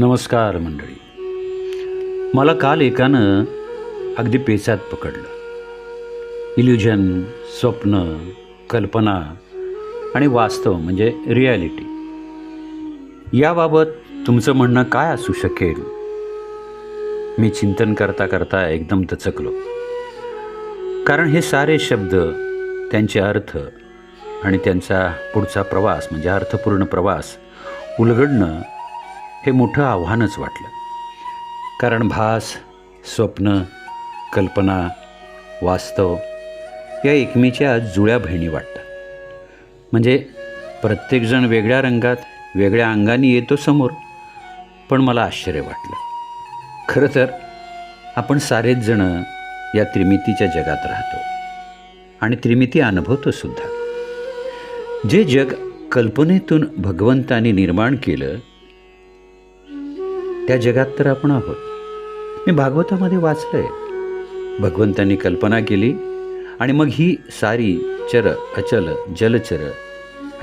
नमस्कार मंडळी. मला काल एकानं अगदी पेचात पकडलं. इल्युजन स्वप्न कल्पना आणि वास्तव म्हणजे रिॲलिटी याबाबत तुमचं म्हणणं काय असू शकेल? मी चिंतन करता करता एकदम दचकलो. कारण हे सारे शब्द त्यांचे अर्थ आणि त्यांचा पुढचा प्रवास म्हणजे अर्थपूर्ण प्रवास उलगडणं हे मोठं आव्हानच वाटलं. कारण भास स्वप्न कल्पना वास्तव या एकमेच्या जुळ्या बहिणी वाटतात. म्हणजे प्रत्येकजण वेगळ्या रंगात वेगळ्या अंगाने येतो समोर. पण मला आश्चर्य वाटलं. खरं तर आपण सारेच जण या त्रिमितीच्या जगात राहतो. आणि त्रिमिती अनुभवतो सुद्धा. जे जग कल्पनेतून भगवंतानी निर्माण केलं त्या जगात तर आपण आहोत. मी भागवतामध्ये वाचलं आहे भगवंतांनी कल्पना केली आणि मग ही सारी चर अचल जलचर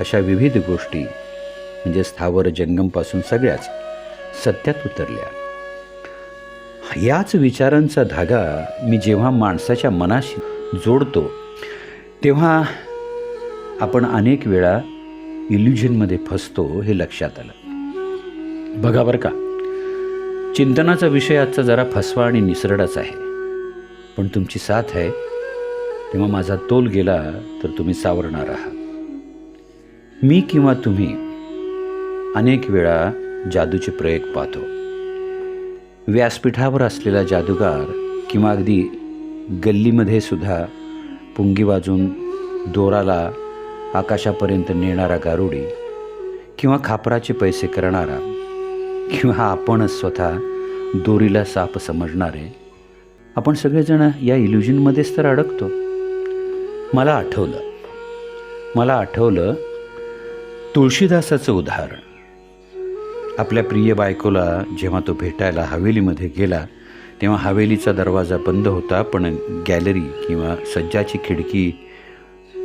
अशा विविध गोष्टी म्हणजे स्थावर जंगमपासून सगळ्याच सत्यात उतरल्या. याच विचारांचा धागा मी जेव्हा माणसाच्या मनाशी जोडतो तेव्हा आपण अनेक वेळा इल्युजनमध्ये फसतो हे लक्षात आलं. बघा बरं का. चिंतनाचा विषय आजचा जरा फसवा आणि निसरडाच आहे. पण तुमची साथ आहे. तेव्हा माझा तोल गेला तर तुम्ही सावरणार आहात. मी किंवा तुम्ही अनेक वेळा जादूचे प्रयोग पाहतो. व्यासपीठावर असलेला जादूगार किंवा अगदी गल्लीमध्ये सुद्धा पुंगी वाजून दोराला आकाशापर्यंत नेणारा गारुडी किंवा खापराचे पैसे करणारा किंवा आपणच स्वतः दोरीला साप समजणारे आपण सगळेजण या इल्युजनमध्येच तर अडकतो. मला आठवलं. मला आठवलं तुळशीदासाचं उदाहरण. आपल्या प्रिय बायकोला जेव्हा तो भेटायला हवेलीमध्ये गेला तेव्हा हवेलीचा दरवाजा बंद होता पण गॅलरी किंवा सज्जाची खिडकी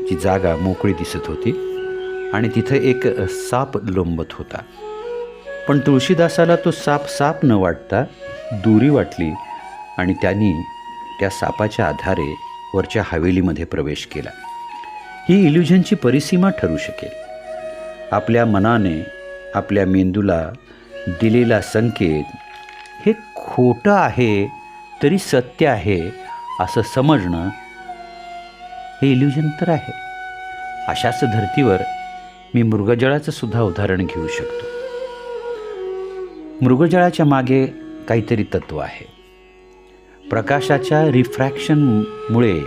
ची जागा मोकळी दिसत होती आणि तिथं एक साप लोंबत होता. पण तुळशीदासाला तो साप साप न वाटता दुरी वाटली आणि त्यांनी त्या सापाच्या आधारे वरच्या हवेलीमध्ये प्रवेश केला. ही इल्युजनची परिसीमा ठरू शकेल. आपल्या मनाने आपल्या मेंदूला दिलेला संकेत हे खोटं आहे तरी सत्य आहे असं समजणं हे इल्युजन तर आहे. अशाच धर्तीवर मी मृगजळाचं सुद्धा उदाहरण घेऊ शकतो. मृगजळाच्या मागे काहीतरी तत्त्व आहे. प्रकाशाच्या रिफ्रॅक्शनमुळे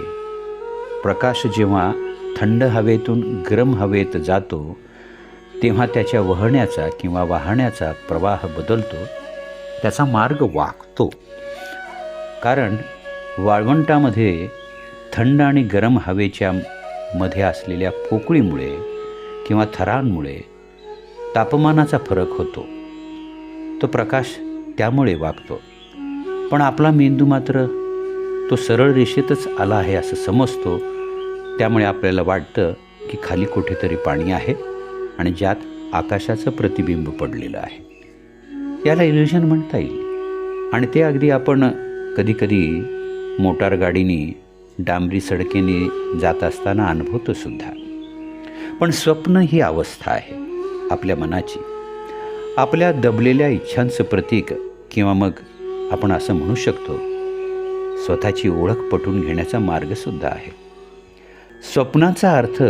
प्रकाश जेव्हा थंड हवेतून गरम हवेत जातो तेव्हा त्याच्या वहण्याचा किंवा वाहण्याचा प्रवाह बदलतो त्याचा मार्ग वाकतो कारण वाळवंटामध्ये थंड आणि गरम हवेच्या मध्ये असलेल्या पोकळीमुळे किंवा थरांमुळे तापमानाचा फरक होतो. तो प्रकाश त्यामुळे वागतो. पण आपला मेंदू मात्र तो सरळ रेषेतच आला आहे असं समजतो. त्यामुळे आपल्याला वाटतं की खाली कुठेतरी पाणी आहे आणि ज्यात आकाशाचं प्रतिबिंब पडलेलं आहे. याला इल्युजन म्हणता येईल. आणि ते अगदी आपण कधीकधी मोटार गाडीने डांबरी सडकेने जात असताना अनुभवतो सुद्धा. पण स्वप्न ही अवस्था आहे आपल्या मनाची. आपल्या दबलेल्या इच्छांचं प्रतीक किंवा मग आपण असं म्हणू शकतो स्वतःची ओळख पटवून घेण्याचा मार्गसुद्धा आहे. स्वप्नाचा अर्थ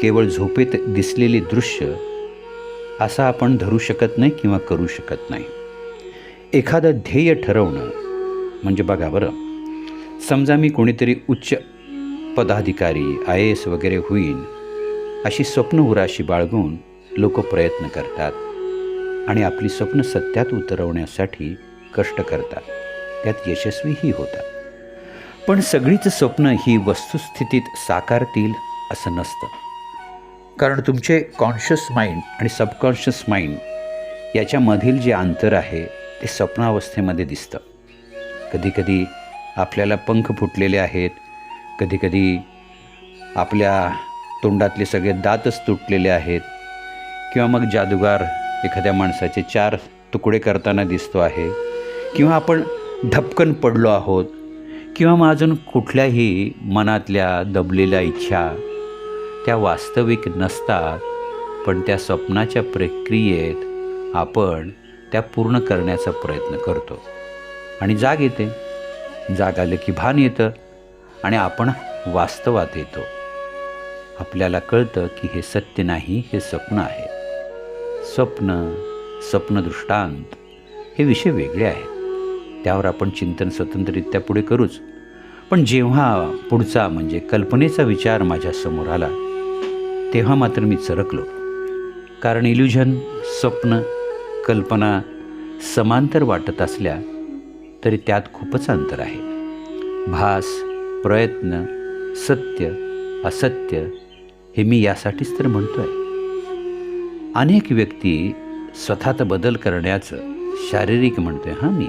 केवळ झोपेत दिसलेले दृश्य असा आपण धरू शकत नाही किंवा करू शकत नाही. एखादं ध्येय ठरवणं म्हणजे बघा बरं समजा मी कोणीतरी उच्च पदाधिकारी आय ए एस वगैरे होईन अशी स्वप्न उराशी बाळगून लोक प्रयत्न करतात. आणि आपली स्वप्न सत्यात उतरवण्यासाठी कष्ट करतात. त्यात यशस्वीही होतात. पण सगळीच स्वप्न ही वस्तुस्थितीत साकारतील असं नसतं. कारण तुमचे कॉन्शियस माइंड आणि सबकॉन्शियस माइंड याच्यामधील जे अंतर आहे ते स्वप्नावस्थेमध्ये दिसतं. कधीकधी आपल्याला पंख फुटलेले आहेत. कधीकधी आपल्या तोंडातले सगळे दातच तुटलेले आहेत. किंवा मग जादूगार एखाद्या माणसाचे चार तुकडे करताना दिसतो आहे. किंवा आपण धपकन पडलो आहोत. किंवा मग अजून कुठल्याही मनातल्या दबलेल्या इच्छा त्या वास्तविक नसतात पण त्या स्वप्नाच्या प्रक्रियेत आपण त्या पूर्ण करण्याचा प्रयत्न करतो. आणि जाग येते. जाग आलं की भान येतं आणि आपण वास्तवात येतो. आपल्याला कळतं की हे सत्य नाही हे स्वप्न आहे. स्वप्न स्वप्नदृष्टांत हे विषय वेगळे आहेत. त्यावर आपण चिंतन स्वतंत्ररित्या पुढे करूच. पण जेव्हा पुढचा म्हणजे कल्पनेचा विचार माझ्यासमोर आला तेव्हा मात्र मी चरकलो. कारण इल्युजन स्वप्न कल्पना समांतर वाटत असल्या तरी त्यात खूपच अंतर आहे. भास प्रयत्न सत्य असत्य हे मी यासाठीच तर म्हणतो आहे अनेक व्यक्ती स्वतःत बदल करण्याचं शारीरिक म्हणतोय हां मी.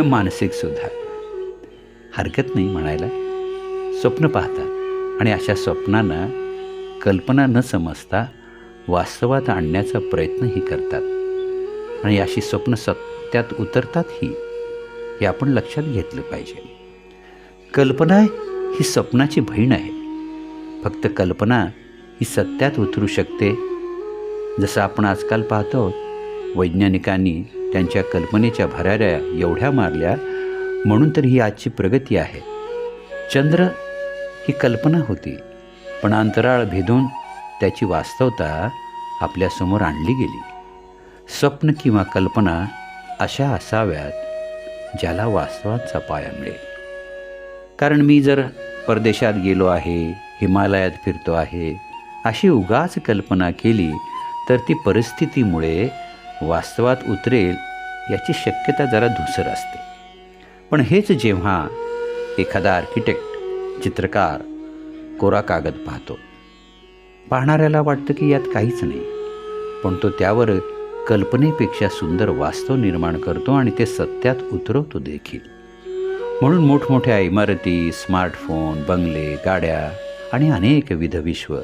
मानसिकसुद्धा हरकत नाही म्हणायला. स्वप्न पाहतात आणि अशा स्वप्नांना कल्पना न समजता वास्तवात आणण्याचा प्रयत्नही करतात. आणि अशी स्वप्न सत्यात उतरतातही हे आपण लक्षात घेतलं पाहिजे. कल्पना ही स्वप्नाची बहीण आहे. फक्त कल्पना ही सत्यात उतरू शकते जसं आपण आजकाल पाहतो वैज्ञानिकांनी त्यांच्या कल्पनेच्या भराऱ्या एवढ्या मारल्या म्हणून तर ही आजची प्रगती आहे. चंद्र ही कल्पना होती पण अंतराळ भेदून त्याची वास्तवता आपल्यासमोर आणली गेली. स्वप्न किंवा कल्पना अशा असाव्यात ज्याला वास्तवाचा पाया मिळेल. कारण मी जर परदेशात गेलो आहे हिमालयात फिरतो आहे अशी उगाच कल्पना केली तर ती परिस्थितीमुळे वास्तवात उतरेल याची शक्यता जरा धुसर असते. पण हेच जेव्हा एखादा आर्किटेक्ट चित्रकार कोरा कागद पाहतो पाहणाऱ्याला वाटतं की यात काहीच नाही पण तो त्यावर कल्पनेपेक्षा सुंदर वास्तव निर्माण करतो आणि ते सत्यात उतरवतो देखील. म्हणून मोठमोठ्या इमारती स्मार्टफोन बंगले गाड्या आणि अनेकविध विश्व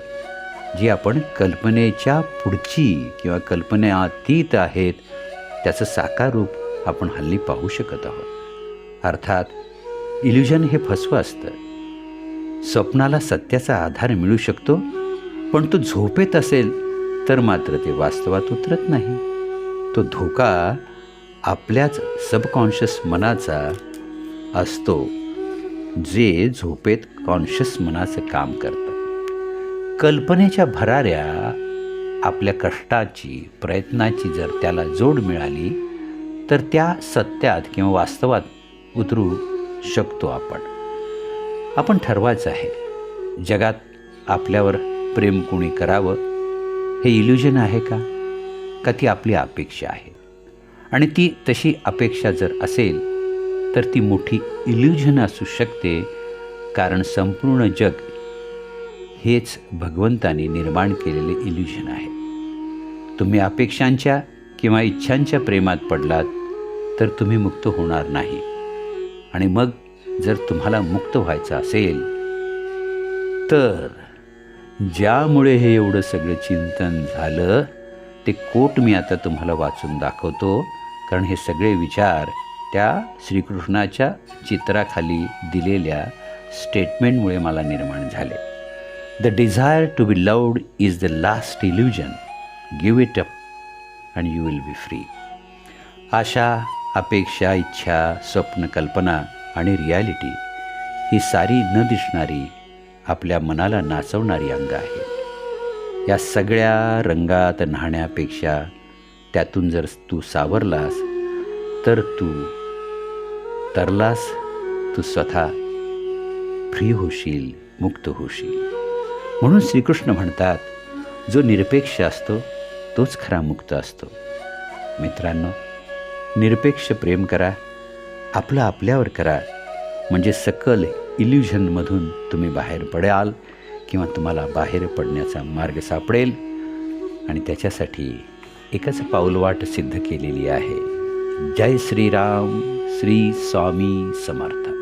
जी आपण कल्पनेच्या पुढची किंवा कल्पनेअतीत आहेत त्याचं साकार रूप आपण हल्ली पाहू शकत आहोत. अर्थात इल्युजन हे फसवं असतं. स्वप्नाला सत्याचा आधार मिळू शकतो पण तो झोपेत असेल तर मात्र ते वास्तवात उतरत नाही. तो धोका आपल्याच सबकॉन्शियस मनाचा असतो जे झोपेत कॉन्शियस मनाचं काम करतं. कल्पनेच्या भराऱ्या आपल्या कष्टाची प्रयत्नाची जर त्याला जोड मिळाली तर त्या सत्यात किंवा वास्तवात उतरू शकतो आपण. आपण ठरवायचं आहे. जगात आपल्यावर प्रेम कोणी करावं हे इल्युजन आहे का? का ती आपली अपेक्षा आहे? आणि ती तशी अपेक्षा जर असेल तर ती मोठी इल्युजन असू शकते कारण संपूर्ण जग हेच भगवंताने निर्माण केलेले इल्युशन आहे. तुम्ही अपेक्षांच्या किंवा इच्छांच्या प्रेमात पडलात तर तुम्ही मुक्त होणार नाही. आणि मग जर तुम्हाला मुक्त व्हायचं असेल तर ज्यामुळे हे एवढं सगळं चिंतन झालं ते कोट मी आता तुम्हाला वाचून दाखवतो कारण हे सगळे विचार त्या श्रीकृष्णाच्या चित्राखाली दिलेल्या स्टेटमेंटमुळे मला निर्माण झाले. The desire to be loved is the last illusion give it up and you will be free आशा अपेक्षा इच्छा स्वप्न कल्पना आणि रियालिटी ही सारी न दिसणारी आपल्या मनाला नाचवणारी अंग आहे या सगळ्या रंगात न्हाण्यापेक्षा त्यातून जर तू सावरलास तर तू तरलास तू स्वतः फ्री होशील मुक्त होशील. म्हणून श्रीकृष्ण म्हणतात जो निरपेक्ष असतो तोच खरा मुक्त असतो. मित्रांनो निरपेक्ष प्रेम करा आपलं आपल्यावर करा म्हणजे सकल इल्युजनमधून तुम्ही बाहेर पडाल किंवा तुम्हाला बाहेर पडण्याचा मार्ग सापडेल. आणि त्याच्यासाठी एकच पाऊलवाट सिद्ध केलेली आहे. जय श्रीराम श्री स्वामी समर्थ.